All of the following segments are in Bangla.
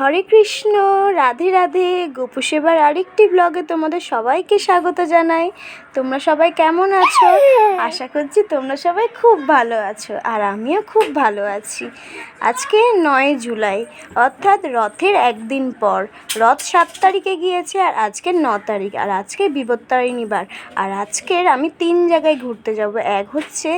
হরে কৃষ্ণ, রাধে রাধে। গোপু সেবার আরেকটি ব্লগে তোমাদের সবাইকে স্বাগত জানাই। তোমরা সবাই কেমন আছো? আশা করছি তোমরা সবাই খুব ভালো আছো আর আমিও খুব ভালো আছি। আজকে নয় জুলাই, অর্থাৎ রথের একদিন পর। রথ সাত তারিখে গিয়েছে আর আজকে ন তারিখ, আর আজকে বিপত্তারিণী বার। আর আজকের আমি তিন জায়গায় ঘুরতে যাব। এক হচ্ছে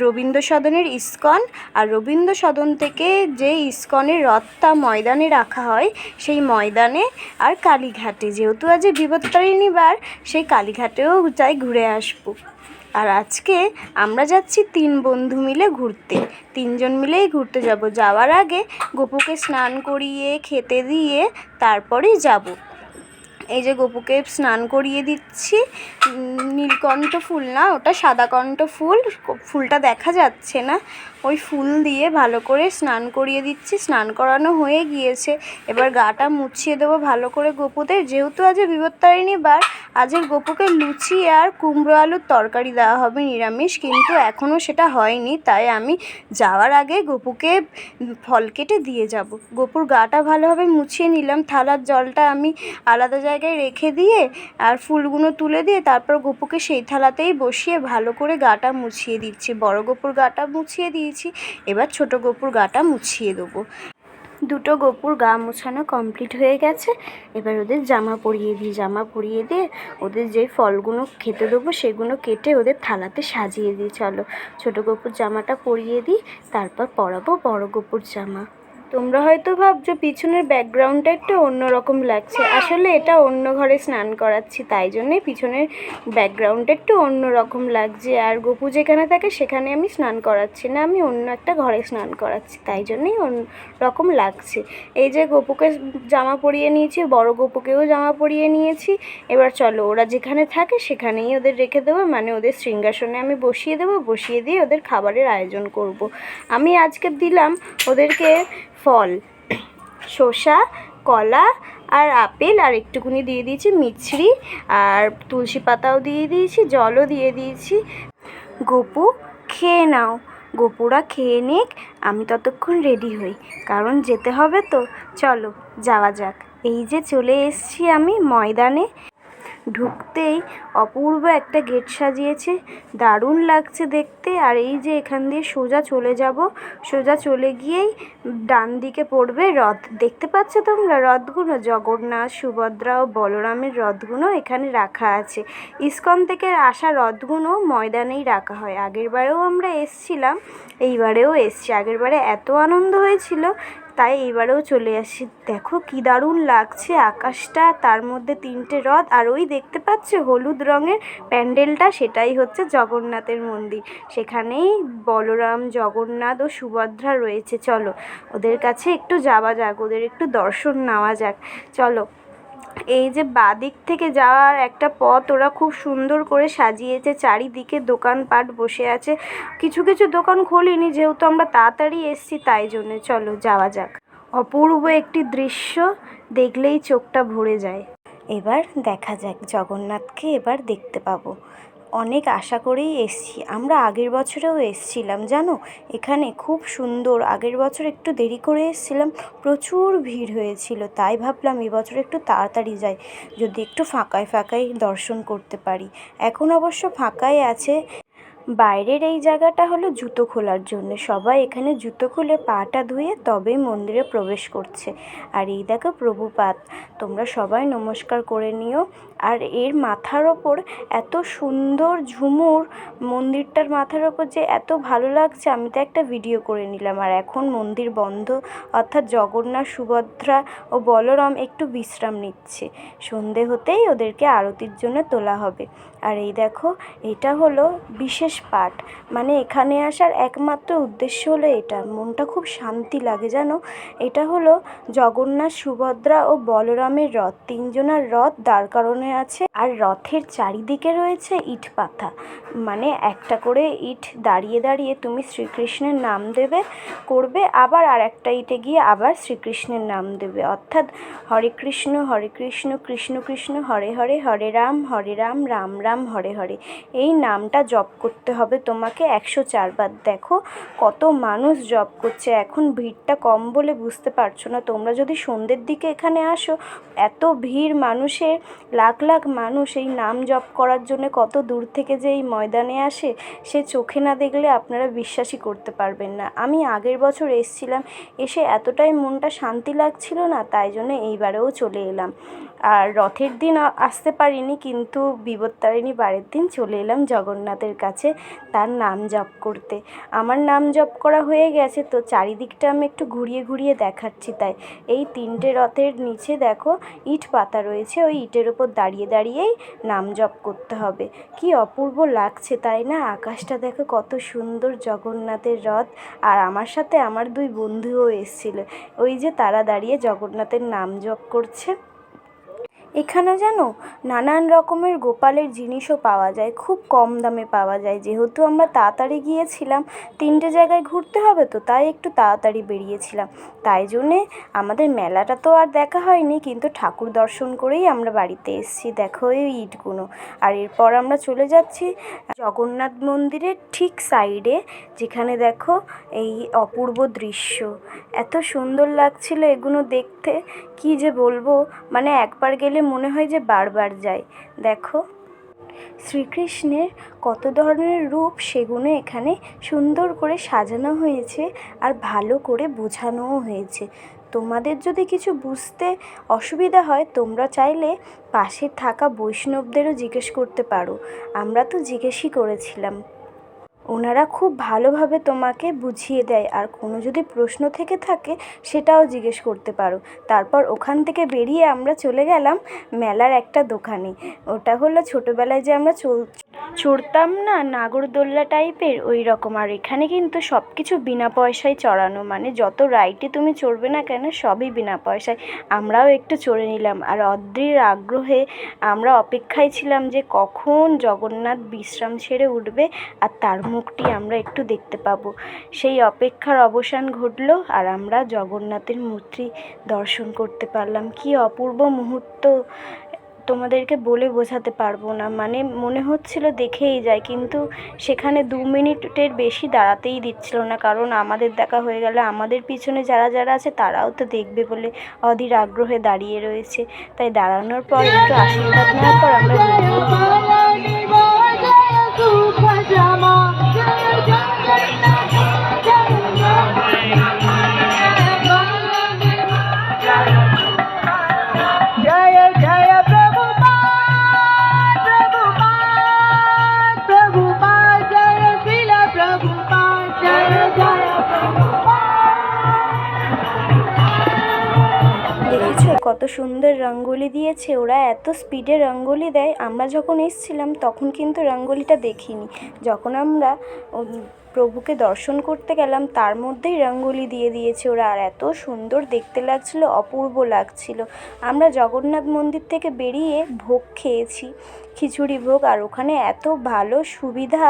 রবীন্দ্র সদনের ইস্কন, আর রবীন্দ্র সদন থেকে যে ইস্কনের রথটা ময়দানে রাখা হয়, সেই ময়দানে আর কালীঘাটে। যেহেতু আজ বিপত্তারিণী বার, সেই কালীঘাটেও যাই ঘুরে আসব। আর আজকে আমরা যাচ্ছি তিন বন্ধু মিলে ঘুরতে। তিনজন মিলেই ঘুরতে যাব। যাওয়ার আগে গোপুকে স্নান করিয়ে, খেতে দিয়ে, তারপরেই যাব। এই যে গোপুকে স্নান করিয়ে দিচ্ছি। নীলকণ্ঠ ফুল না, ওটা সাদাকণ্ঠ ফুল ফুলটা দেখা যাচ্ছে না। ওই ফুল দিয়ে ভালো করে স্নান করিয়ে দিচ্ছি। স্নান করানো হয়ে গিয়েছে। এবার গাটা মুছিয়ে দেবো ভালো করে গপুদের। যেহেতু আজ বিপত্তারিণী বার আজের গপুকে লুচি আর কুমড়ো আলুর তরকারি দেওয়া হবে নিরামিষ, কিন্তু এখনও সেটা হয়নি। তাই আমি যাওয়ার আগে গপুকে ফল কেটে দিয়ে যাব। গপুর গাটা ভালোভাবে মুছিয়ে নিলাম। থালার জলটা আমি আলাদা জায়গায় রেখে দিয়ে আর ফুলগুলো তুলে দিয়ে তারপর গপুকে সেই থালাতেই বসিয়ে ভালো করে গাটা মুছিয়ে দিচ্ছি। বড় গপুর গাটা মুছিয়ে দিয়েছি। এবার ছোট গোপুর গাটা মুছিয়ে দেবো। দুটো গোপুর গা মোছানো কমপ্লিট হয়ে গেছে। এবার ওদের জামা পরিয়ে দিই। জামা পরিয়ে দিয়ে ওদের যে ফলগুলো খেতে দেবো, সেগুলো কেটে ওদের থালাতে সাজিয়ে দিই। চলো ছোটো গোপুর জামাটা পরিয়ে দিই, তারপর পরাবো বড় গোপুর জামা। তোমরা হয়তো ভাবছ পিছনের ব্যাকগ্রাউন্ডটা একটু অন্যরকম লাগছে। আসলে এটা অন্য ঘরে স্নান করাচ্ছি, তাই জন্যে পিছনের ব্যাকগ্রাউন্ডটা একটু অন্যরকম লাগছে। আর গপু যেখানে থাকে সেখানে আমি স্নান করাচ্ছি না, আমি অন্য একটা ঘরে স্নান করাচ্ছি, তাই জন্যেই রকম লাগছে। এই যে গপুকে জামা পরিয়ে নিয়েছি, বড় গপুকেও জামা পরিয়ে নিয়েছি। এবার চলো, ওরা যেখানে থাকে সেখানেই ওদের রেখে দেবো মানে ওদের সিংহাসনে আমি বসিয়ে দেবো, বসিয়ে দিয়ে ওদের খাবারের আয়োজন করব। আমি আজকে দিলাম ওদেরকে ফল, শসা, কলা আর আপেল, আর একটুকুনি দিয়ে দিয়েছি মিছরি, আর তুলসী পাতাও দিয়ে দিয়েছি, জলও দিয়ে দিয়েছি। গপু, খেয়ে নাও। গোপুরা খেয়ে নিক, আমি ততক্ষণ রেডি হই, কারণ যেতে হবে তো। চলো, যাওয়া যাক। এই যে চলে এসছি আমি ময়দানে। ঢুকতেই অপূর্ব একটা গেট সাজিয়েছে। দারুণ লাগছে দেখতে। আর এই যে এখান দিয়ে সোজা চলে যাব, সোজা চলে গিয়েই ডান দিকে পড়বে রথ দেখতে পাচ্ছ তোমরা? রথগুলো জগন্নাথ, সুভদ্রা ও বলরামের রথগুলো এখানে রাখা আছে। ইস্কন থেকে আসা রথগুলো ময়দানেই রাখা হয়। আগেরবারেও আমরা এসছিলাম, এইবারেও এসছি। আগেরবারে এত আনন্দ হয়েছিল তাই এবারেও চলে আসি। দেখো কি দারুণ লাগছে আকাশটা, তার মধ্যে তিনটে রথ আর ওই দেখতে পাচ্ছে হলুদ রঙের প্যান্ডেলটা, সেটাই হচ্ছে জগন্নাথের মন্দির। সেখানেই বলরাম, জগন্নাথ ও সুভদ্রা রয়েছে। চলো, ওদের কাছে একটু যাওয়া যাক, ওদের একটু দর্শন নেওয়া যাক। চলো এই যে বাদিক থেকে যাওয়ার একটা পথ ওরা খুব সুন্দর করে সাজিয়েছে, চারিদিকে দোকানপাট বসে আছে। কিছু কিছু দোকান খোলেনি, যেহেতু আমরা তাড়াতাড়ি এসছি, তাই জন্যে চলো যাওয়া যাক। অপূর্ব একটি দৃশ্য, দেখলেই চোখটা ভরে যায়। এবার দেখা যাক জগন্নাথকে এবার দেখতে পাবো। অনেক আশা করেই এসছি। আমরা আগের বছরেও এসছিলাম, জানো? এখানে খুব সুন্দর। আগের বছর একটু দেরি করে এসছিলাম, প্রচুর ভিড় হয়েছিল। তাই ভাবলাম এবছর একটু তাড়াতাড়ি যাই, যদি একটু ফাঁকায় ফাঁকায় দর্শন করতে পারি। এখন অবশ্য ফাঁকাই আছে বাইরের এই জায়গাটা হলো জুতো খোলার জন্য। সবাই এখানে জুতো খুলে পাটা ধুয়ে তবেই মন্দিরে প্রবেশ করছে। আর এই দেখো প্রভুপাত, তোমরা সবাই নমস্কার করে নিও। আর এর মাথার ওপর এত সুন্দর ঝুমুর, মন্দিরটার মাথার ওপর যে এত ভালো লাগছে, আমি তো একটা ভিডিও করে নিলাম। আর এখন মন্দির বন্ধ, অর্থাৎ জগন্নাথ, সুভদ্রা ও বলরাম একটু বিশ্রাম নিচ্ছে। সন্ধে হতেই ওদেরকে আরতির জন্য তোলা হবে। আর এই দেখো, এটা হলো বিশেষ পাঠ। মানে এখানে আসার একমাত্র উদ্দেশ্য হলো এটা। মনটা খুব শান্তি লাগে, জানো? এটা হলো জগন্নাথ, সুভদ্রা ও বলরামের রথ। তিনজনার রথ দাঁড় করানো আছে আর রথের চারিদিকে রয়েছে ইট পাতা মানে একটা করে ইট দাঁড়িয়ে দাঁড়িয়ে তুমি শ্রীকৃষ্ণের নাম দেবে, করবে, আবার আর একটা ইটে গিয়ে আবার শ্রীকৃষ্ণের নাম দেবে। অর্থাৎ হরে কৃষ্ণ হরে কৃষ্ণ কৃষ্ণ কৃষ্ণ, হরে হরে হরে রাম হরে রাম রাম রাম, হরে হরে। এই নামটা জপ করতে করতে হবে। তোমাকে একশো চারবার দেখো কত মানুষ জব করছে। এখন ভিড়টা কম বলে বুঝতে পারছ না। তোমরা যদি সন্ধ্যের দিকে এখানে আসো, এত ভিড় মানুষের, লাখ লাখ মানুষ এই নাম জপ করার জন্য কত দূর থেকে যে এই ময়দানে আসে, সে চোখে না দেখলে আপনারা বিশ্বাসই করতে পারবেন না। আমি আগের বছর এসছিলাম, এসে এতটাই মনটা শান্তি লাগছিল না, তাই জন্য এইবারেও চলে এলাম। আর রথের দিন আসতে পারিনি, কিন্তু বিপত্তারিণী বারের দিন চলে এলাম জগন্নাথের কাছে। তার নাম জপ করতে। আমার নাম জপ করা হয়ে গেছে তো চারিদিকটা আমি একটু ঘুরিয়ে ঘুরিয়ে দেখাচ্ছি তাই। এই তিনটে রথের নিচে দেখো ইট পাতা রয়েছে, ওই ইটের ওপর দাঁড়িয়ে দাঁড়িয়েই নাম জপ করতে হবে। কি অপূর্ব লাগছে তাই না? আকাশটা দেখো কত সুন্দর জগন্নাথের রথ। আর আমার সাথে আমার দুই বন্ধুও এসেছিল। ওই যে তারা দাঁড়িয়ে জগন্নাথের নাম জপ করছে। এখানে যেন নানান রকমের গোপালের জিনিসও পাওয়া যায়, খুব কম দামে পাওয়া যায়। যেহেতু আমরা তাড়াতাড়ি গিয়েছিলাম, তিনটে জায়গায় ঘুরতে হবে তো, তাই একটু তাড়াতাড়ি বেরিয়েছিলাম। তাই জন্যে আমাদের মেলাটা তো আর দেখা হয়নি, কিন্তু ঠাকুর দর্শন করেই আমরা বাড়িতে এসেছি। দেখো এই ইটগুলো। আর এরপর আমরা চলে যাচ্ছি জগন্নাথ মন্দিরের ঠিক সাইডে, যেখানে দেখো এই অপূর্ব দৃশ্য। এত সুন্দর লাগছিল এগুলো দেখতে। কি যে বলব মানে একবার গেলে মনে হয় যে বারবার যাই দেখো, শ্রীকৃষ্ণের কত ধরনের রূপ সেগুলো এখানে সুন্দর করে সাজানো হয়েছে আর ভালো করে বোঝানোও হয়েছে। তোমাদের যদি কিছু বুঝতে অসুবিধা হয়, তোমরা চাইলে পাশে থাকা বৈষ্ণবদেরও জিজ্ঞেস করতে পারো। আমরা তো জিজ্ঞেসই করেছিলাম। ওনারা খুব ভালোভাবে তোমাকে বুঝিয়ে দেয়। আর কোনো যদি প্রশ্ন থেকে থাকে, সেটাও জিজ্ঞেস করতে পারো। তারপর ওখান থেকে বেরিয়ে আমরা চলে গেলাম মেলার একটা দোকানে। ওটা হলো ছোটোবেলায় যে আমরা চড়তাম না, নাগরদোল্লা টাইপের ওই রকম আর এখানে কিন্তু সব কিছু বিনা পয়সায় চড়ানো। মানে যত রাইডে তুমি চড়বে না কেন, সবই বিনা পয়সায়। আমরাও একটু চড়ে নিলাম। আর অদ্রির আগ্রহে আমরা অপেক্ষায় ছিলাম যে কখন জগন্নাথ বিশ্রাম ছেড়ে উঠবে আর তার মুখটি আমরা একটু দেখতে পাবো। সেই অপেক্ষার অবসান ঘটলো আর আমরা জগন্নাথের মূর্তি দর্শন করতে পারলাম। কি অপূর্ব মুহূর্ত! তোমাদেরকে বলে বোঝাতে পারব না। মানে মনে হচ্ছিল দেখেই যায়, কিন্তু সেখানে দু মিনিটের বেশি দাঁড়াতেই দিচ্ছিল না, কারণ আমাদের দেখা হয়ে গেলে আমাদের পিছনে যারা যারা আছে তারাও তো দেখবে বলে অধীর আগ্রহে দাঁড়িয়ে রয়েছে। তাই দাঁড়ানোর পর একটু আশীর্বাদ নেওয়ার পর আমরা কত সুন্দর রঙ্গোলি দিয়েছে, ওরা এত স্পিডে রঙ্গোলি দেয়। আমরা যখন এসছিলাম, তখন কিন্তু রঙ্গোলিটা দেখিনি। যখন আমরা প্রভুকে দর্শন করতে গেলাম, তার মধ্যেই রঙ্গোলি দিয়ে দিয়েছে ওরা। আর এত সুন্দর দেখতে লাগছিল, অপূর্ব লাগছিল। আমরা জগন্নাথ মন্দির থেকে বেরিয়ে ভোগ খেয়েছি, খিচুড়ি ভোগ। আর ওখানে এত ভালো সুবিধা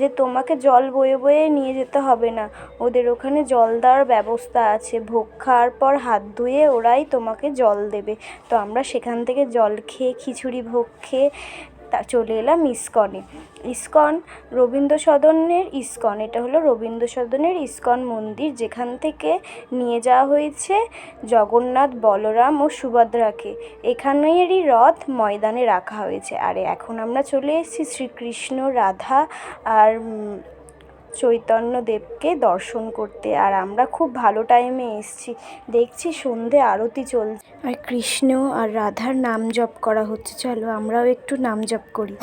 যে তোমাকে জল বয়ে বয়ে নিয়ে যেতে হবে না। ওদের ওখানে জল দেওয়ার ব্যবস্থা আছে। ভোগ খাওয়ার পর হাত ধুয়ে ওরাই তোমাকে জল দেবে। তো আমরা সেখান থেকে জল খেয়ে খিচুড়ি ভোগ খেয়ে তা চলে এলাম ইস্কনে। ইস্কন রবীন্দ্র সদনের ইস্কন, এটা হলো রবীন্দ্র সদনের ইস্কন মন্দির, যেখান থেকে নিয়ে যাওয়া হয়েছে জগন্নাথ, বলরাম ও সুভদ্রাকে। এখানেরই রথ ময়দানে রাখা হয়েছে। আর, এখন আমরা চলে এসেছি শ্রীকৃষ্ণ, রাধা আর চৈতন্যদেবকে দর্শন করতে। আর আমরা খুব ভালো টাইমে এসছি। দেখছি সন্ধে আরতি চলছে। আর কৃষ্ণ আর রাধার নাম জপ করা হচ্ছে। চলো আমরাও একটু নাম জপ করি।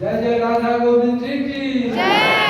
জয় জয় রাধা গোবিন্দ জয়।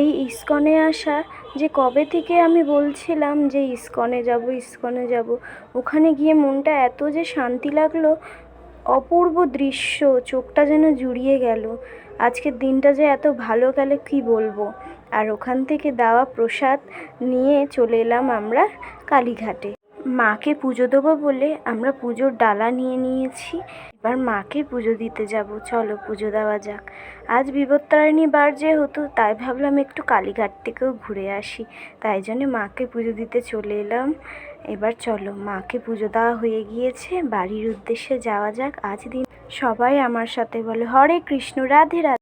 এই ইস্কনে আসা যে কবে থেকে আমি বলছিলাম যে ইস্কনে যাব ইস্কনে যাব, ওখানে গিয়ে মনটা এত যে শান্তি লাগল, অপূর্ব দৃশ্য, চোখটা যেন জুড়িয়ে গেল। আজকের দিনটা যে এত ভালো গেল, কি বলব? আর ওখান থেকে দেওয়া প্রসাদ নিয়ে চলে এলাম আমরা কালীঘাটে। মাকে পুজো দেবো বলে আমরা পুজোর ডালা নিয়ে নিয়েছি। এবার মাকে পুজো দিতে যাব। চলো পুজো দেওয়া যাক। আজ বিপত্তারিণী বার যেহেতু, তাই ভাবলাম একটু কালীঘাট থেকেও ঘুরে আসি। তাই জন্য মাকে পুজো দিতে চলে এলাম। এবার চলো, মাকে পুজো দেওয়া হয়ে গিয়েছে। বাড়ির উদ্দেশ্যে যাওয়া যাক। আজ দিন সবাই আমার সাথে বলে, হরে কৃষ্ণ, রাধে রাধে।